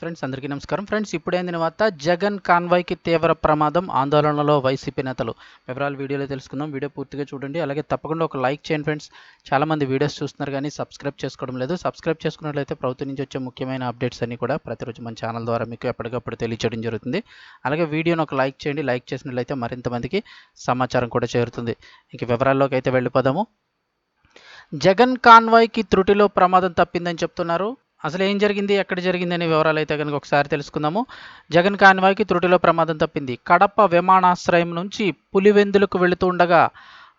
Friends అందరికీ నమస్కారం. Friends ఇప్పుడైంది వార్త? జగన్ కాన్వాయ్కి తీవ్ర ప్రమాదం ఆందోళనలో వైసీపీ నేతలు. వివరాలు వీడియోలో తెలుసుకుందాం. వీడియో పూర్తిగా చూడండి. అలాగే తప్పకుండా ఒక లైక్ చేయండి ఫ్రెండ్స్. చాలామంది వీడియోస్ చూస్తున్నారు కానీ సబ్స్క్రైబ్ చేసుకోవడం లేదు. సబ్స్క్రైబ్ చేసుకున్నట్లయితే ప్రభుత్వం నుంచి వచ్చే ముఖ్యమైన అప్డేట్స్ అన్ని కూడా ప్రతిరోజు మన ఛానల్ ద్వారా మీకు ఎప్పటికప్పుడు తెలియచేయడం జరుగుతుంది. అలాగే వీడియోని ఒక లైక్ చేయండి. లైక్ చేసినట్లయితే మరింత మందికి సమాచారం కూడా చేరుతుంది. ఇంక వివరాల్లోకి అయితే వెళ్ళిపోదాము. జగన్ కాన్వాయ్కి త్రుటిలో ప్రమాదం తప్పిందని చెప్తున్నారు. అసలు ఏం జరిగింది? ఎక్కడ జరిగింది? అనే వివరాలు అయితే కనుక ఒకసారి తెలుసుకుందాము. జగన్ కాన్వాయ్కి త్రుటిలో ప్రమాదం తప్పింది. కడప విమానాశ్రయం నుంచి పులివెందులకు వెళుతూ ఉండగా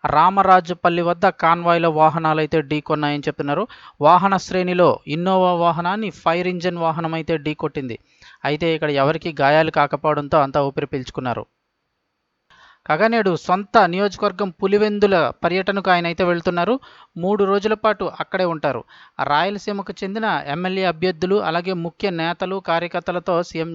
రామరాజుపల్లి వద్ద కాన్వాయ్లో వాహనాలు అయితే ఢీకొన్నాయని చెప్తున్నారు. వాహన శ్రేణిలో ఇన్నోవా వాహనాన్ని ఫైర్ ఇంజన్ వాహనం అయితే ఢీకొట్టింది. అయితే ఇక్కడ ఎవరికి గాయాలు కాకపోవడంతో అంతా ఊపిరి పీల్చుకున్నారు. కాగా నేడు సొంత నియోజకవర్గం పులివెందుల పర్యటనకు ఆయన అయితే వెళ్తున్నారు. మూడు రోజుల పాటు అక్కడే ఉంటారు. రాయలసీమకు చెందిన ఎమ్మెల్యే అభ్యర్థులు అలాగే ముఖ్య నేతలు కార్యకర్తలతో సీఎం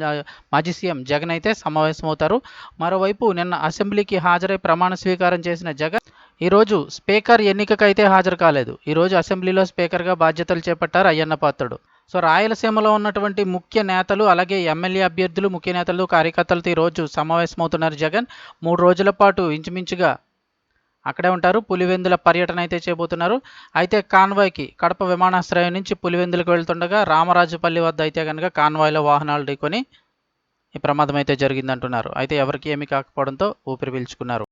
మాజీ సీఎం జగన్ అయితే సమావేశమవుతారు. మరోవైపు నిన్న అసెంబ్లీకి హాజరై ప్రమాణ స్వీకారం చేసిన జగన్ ఈరోజు స్పీకర్ ఎన్నికకైతే హాజరు కాలేదు. ఈరోజు అసెంబ్లీలో స్పీకర్గా బాధ్యతలు చేపట్టారు అయ్యన్న పాత్రుడు. సో రాయలసీమలో ఉన్నటువంటి ముఖ్య నేతలు అలాగే ఎమ్మెల్యే అభ్యర్థులు ముఖ్య నేతలు కార్యకర్తలతో ఈరోజు సమావేశమవుతున్నారు జగన్. మూడు రోజుల పాటు ఇంచుమించుగా అక్కడే ఉంటారు. పులివెందుల పర్యటన అయితే చేయబోతున్నారు. అయితే కాన్వాయ్కి కడప విమానాశ్రయం నుంచి పులివెందులకు వెళ్తుండగా రామరాజుపల్లి వద్ద అయితే కనుక కాన్వాయ్లో వాహనాలు ఢీకొని ఈ ప్రమాదం అయితే జరిగిందంటున్నారు. అయితే ఎవరికి ఏమీ కాకపోవడంతో ఊపిరి పీల్చుకున్నారు.